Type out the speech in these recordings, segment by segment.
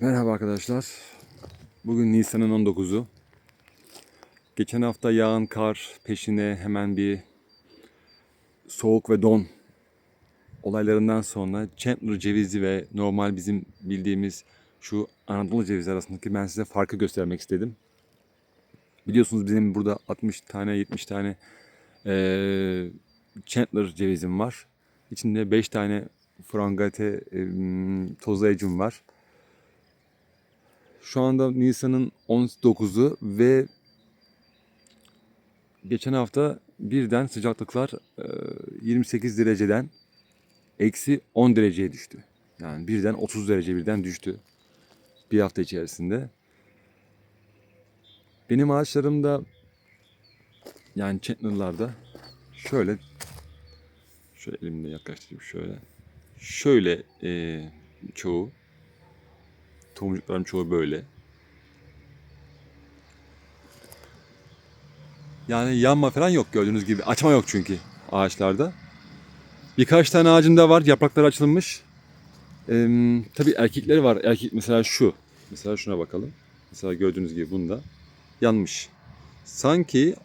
Merhaba arkadaşlar. Bugün Nisan'ın 19'u. Geçen hafta yağan kar peşine hemen bir soğuk ve don olaylarından sonra Chandler cevizi ve normal bizim bildiğimiz şu Anadolu cevizi arasındaki ben size farkı göstermek istedim. Biliyorsunuz bizim burada 60 tane 70 tane eee Chandler cevizim var. İçinde 5 tane frangate em, tozlayıcım var. Şu anda Nisan'ın 19'u ve geçen hafta birden sıcaklıklar e, 28 dereceden eksi 10 dereceye düştü. Yani birden 30 derece birden düştü bir hafta içerisinde. Benim ağaçlarımda yani Chandler'larda şöyle şöyle elimde yaklaştırayım şöyle şöyle e, çoğu Tomurcukların çoğu böyle. Yani yanma falan yok gördüğünüz gibi. Açma yok çünkü ağaçlarda. Birkaç tane ağacımda var. Yaprakları açılmış. Ee, tabii erkekleri var. Erkek mesela şu. Mesela şuna bakalım. Mesela gördüğünüz gibi bunda yanmış. Sanki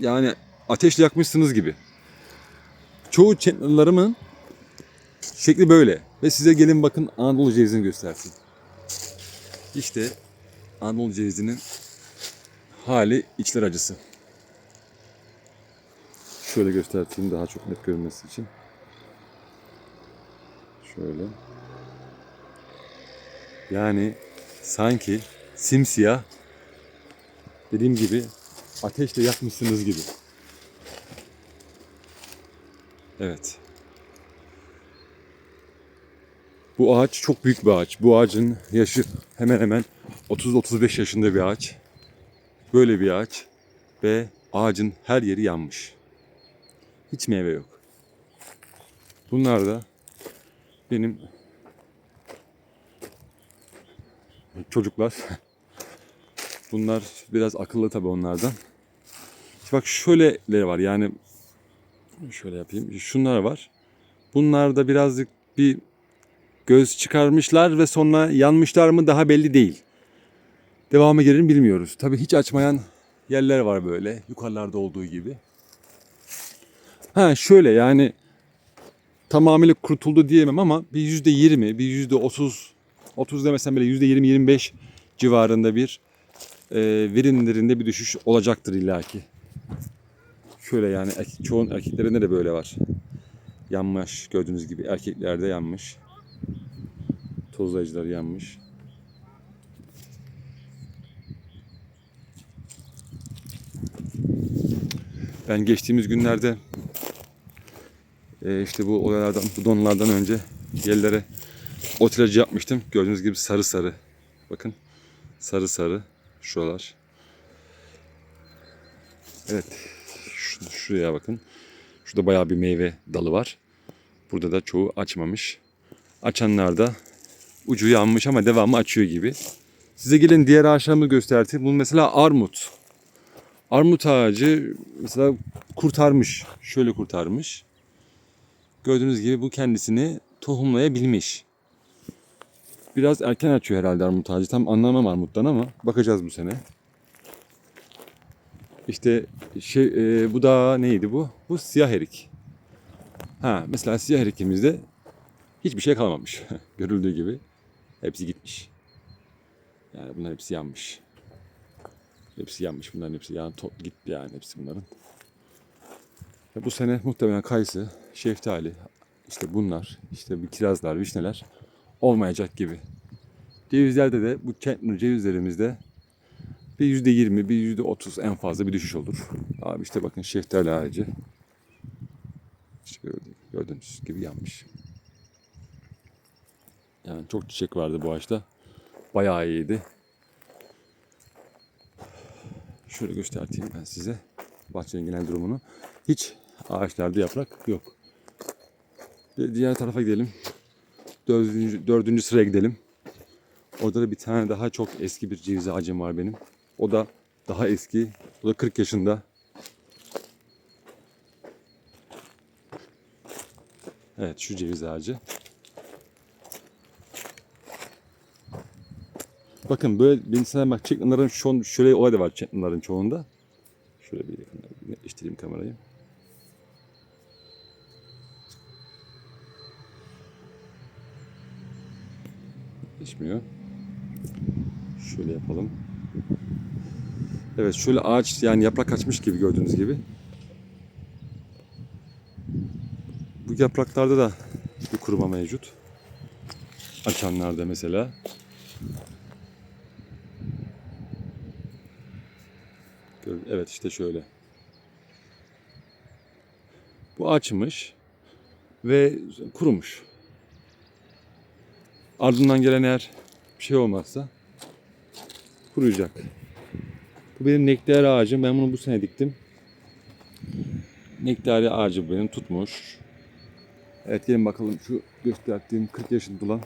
yani ateşle yakmışsınız gibi. Çoğu channel'larımın şekli böyle. Ve size gelin bakın Anadolu cevizini göstersin. İşte Anadolu cevizinin hali içler acısı. Şöyle göstereyim daha çok net görünmesi için. Şöyle. Yani sanki simsiyah dediğim gibi ateşle yakmışsınız gibi. Evet. Bu ağaç çok büyük bir ağaç. Bu ağacın yaşı hemen hemen 30-35 yaşında bir ağaç. Böyle bir ağaç ve ağacın her yeri yanmış. Hiç meyve yok. Bunlar da benim çocuklar. Bunlar biraz akıllı tabii onlardan. İşte bak şöyleleri var yani şöyle yapayım. Şunlar var. Bunlar da birazcık bir göz çıkarmışlar ve sonra yanmışlar mı daha belli değil. Devamı gelir mi bilmiyoruz. Tabii hiç açmayan yerler var böyle yukarılarda olduğu gibi. Ha şöyle yani tamamıyla kurtuldu diyemem ama bir yüzde yirmi, bir yüzde otuz, otuz demesem bile yüzde yirmi, yirmi beş civarında bir e, verimlerinde bir düşüş olacaktır illaki. Şöyle yani çoğun erkeklerinde de böyle var. Yanmış gördüğünüz gibi erkeklerde yanmış tozlayıcılar yanmış. Ben geçtiğimiz günlerde e, işte bu olaylardan, bu donlardan önce yerlere otilacı yapmıştım. Gördüğünüz gibi sarı sarı. Bakın sarı sarı şuralar. Evet. Şu- şuraya bakın. Şurada bayağı bir meyve dalı var. Burada da çoğu açmamış. Açanlar da ucu yanmış ama devamı açıyor gibi. Size gelin diğer ağaçlarımı göstereyim. Bu mesela armut. Armut ağacı mesela kurtarmış. Şöyle kurtarmış. Gördüğünüz gibi bu kendisini tohumlayabilmiş. Biraz erken açıyor herhalde armut ağacı. Tam anlamam armuttan ama bakacağız bu sene. İşte şey e, bu da neydi bu? Bu siyah erik. Ha mesela siyah erikimizde hiçbir şey kalmamış. Görüldüğü gibi. Hepsi gitmiş. Yani bunlar hepsi yanmış. Hepsi yanmış. Bunların hepsi yani to- gitti yani hepsi bunların. Ve bu sene muhtemelen kayısı, şeftali, işte bunlar, işte bir kirazlar, vişneler olmayacak gibi. Cevizlerde de bu Chandler cevizlerimizde bir yüzde yirmi, bir yüzde otuz en fazla bir düşüş olur. Abi işte bakın şeftali ağacı. İşte gördüğünüz gibi yanmış. Yani çok çiçek vardı bu ağaçta. Bayağı iyiydi. Şöyle göstereyim ben size bahçenin genel durumunu. Hiç ağaçlarda yaprak yok. Ve diğer tarafa gidelim. Dördüncü, dördüncü sıraya gidelim. Orada da bir tane daha çok eski bir ceviz ağacım var benim. O da daha eski. O da 40 yaşında. Evet şu ceviz ağacı. Bakın böyle mesela bak Chandler'ların şu şöyle olay da var Chandler'ların çoğunda. Şöyle bir netleştireyim kamerayı. Netleşmiyor. Şöyle yapalım. Evet şöyle ağaç yani yaprak açmış gibi gördüğünüz gibi. Bu yapraklarda da bir kuruma mevcut. Açanlarda mesela. Evet işte şöyle. Bu açmış ve kurumuş. Ardından gelen eğer bir şey olmazsa kuruyacak. Bu benim nektar ağacım. Ben bunu bu sene diktim. Nektari ağacı benim tutmuş. Evet gelin bakalım şu gösterdiğim 40 yaşında olan.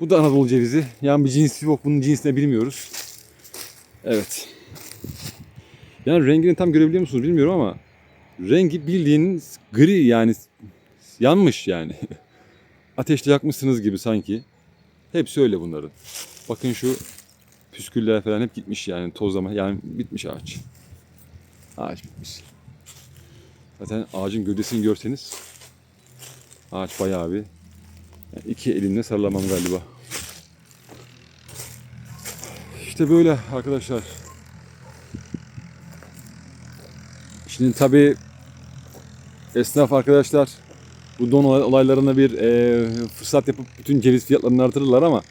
Bu da Anadolu cevizi. Yani bir cinsi yok. Bunun cinsini bilmiyoruz. Evet. Yani rengini tam görebiliyor musunuz bilmiyorum ama rengi bildiğiniz gri yani yanmış yani. Ateşte yakmışsınız gibi sanki. Hepsi öyle bunların. Bakın şu püsküller falan hep gitmiş yani tozlama yani bitmiş ağaç. Ağaç bitmiş. Zaten ağacın gövdesini görseniz ağaç bayağı bir yani iki elimle sarılamam galiba. İşte böyle arkadaşlar. Şimdi tabii esnaf arkadaşlar bu don olay- olaylarına bir e, fırsat yapıp bütün ceviz fiyatlarını artırırlar ama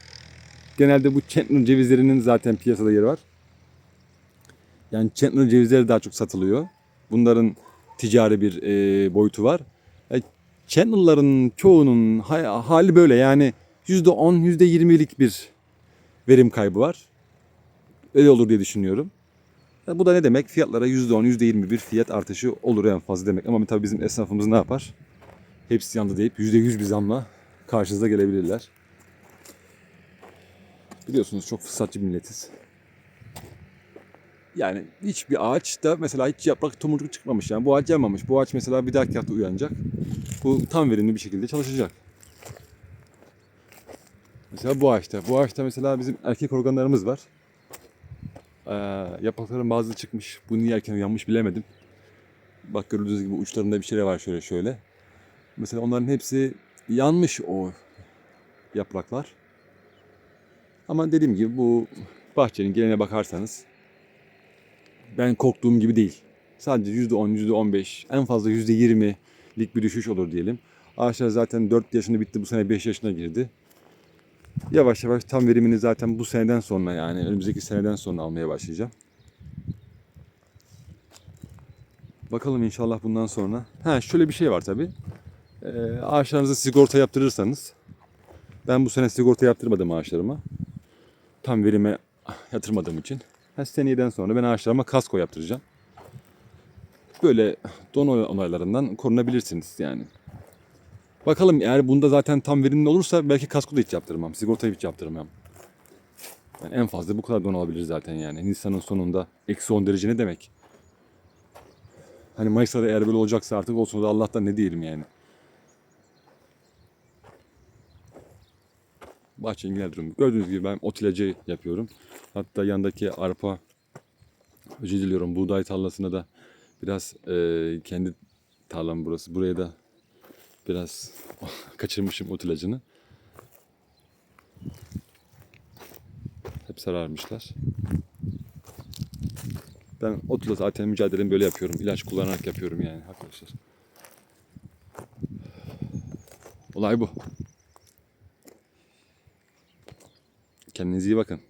genelde bu Chandler cevizlerinin zaten piyasada yeri var. Yani Chandler cevizleri daha çok satılıyor. Bunların ticari bir e, boyutu var. E, Chandler'ların çoğunun ha- hali böyle yani %10, %20'lik bir verim kaybı var. Öyle olur diye düşünüyorum. Ya bu da ne demek? Fiyatlara %10, %20 bir fiyat artışı olur en fazla demek. Ama tabii bizim esnafımız ne yapar? Hepsi yandı deyip %100 bir zamla karşınıza gelebilirler. Biliyorsunuz çok fırsatçı bir milletiz. Yani hiçbir ağaçta mesela hiç yaprak tomurcuk çıkmamış. Yani bu ağaç yanmamış. Bu ağaç mesela bir dahaki hafta uyanacak. Bu tam verimli bir şekilde çalışacak. Mesela bu ağaçta. Bu ağaçta mesela bizim erkek organlarımız var. Ee, yaprakların bazı çıkmış. Bu niye erken uyanmış bilemedim. Bak gördüğünüz gibi uçlarında bir şeyler var şöyle şöyle. Mesela onların hepsi yanmış o yapraklar. Ama dediğim gibi bu bahçenin geneline bakarsanız ben korktuğum gibi değil. Sadece %10, %15, en fazla %20'lik bir düşüş olur diyelim. Ağaçlar zaten 4 yaşında bitti, bu sene 5 yaşına girdi. Yavaş yavaş tam verimini zaten bu seneden sonra yani önümüzdeki seneden sonra almaya başlayacağım. Bakalım inşallah bundan sonra. Ha şöyle bir şey var tabii. Ee, ağaçlarınızı sigorta yaptırırsanız ben bu sene sigorta yaptırmadım ağaçlarıma. Tam verime yatırmadığım için. Ha, seneden sonra ben ağaçlarıma kasko yaptıracağım. Böyle don olaylarından korunabilirsiniz yani. Bakalım eğer bunda zaten tam verimli olursa belki kasko da hiç yaptırmam. Sigortayı hiç yaptırmam. Yani en fazla bu kadar don olabilir zaten yani. Nisan'ın sonunda eksi 10 derece ne demek? Hani Mayıs'ta da eğer böyle olacaksa artık olsun da Allah'tan ne diyelim yani. Bahçenin genel durumu. Gördüğünüz gibi ben ot ilacı yapıyorum. Hatta yandaki arpa, özür diliyorum buğday tarlasına da biraz e, kendi tarlam burası. Buraya da biraz kaçırmışım ot ilacını. Hep sararmışlar. Ben otla zaten mücadelemi böyle yapıyorum. İlaç kullanarak yapıyorum yani arkadaşlar. Olay bu. Kendinize iyi bakın.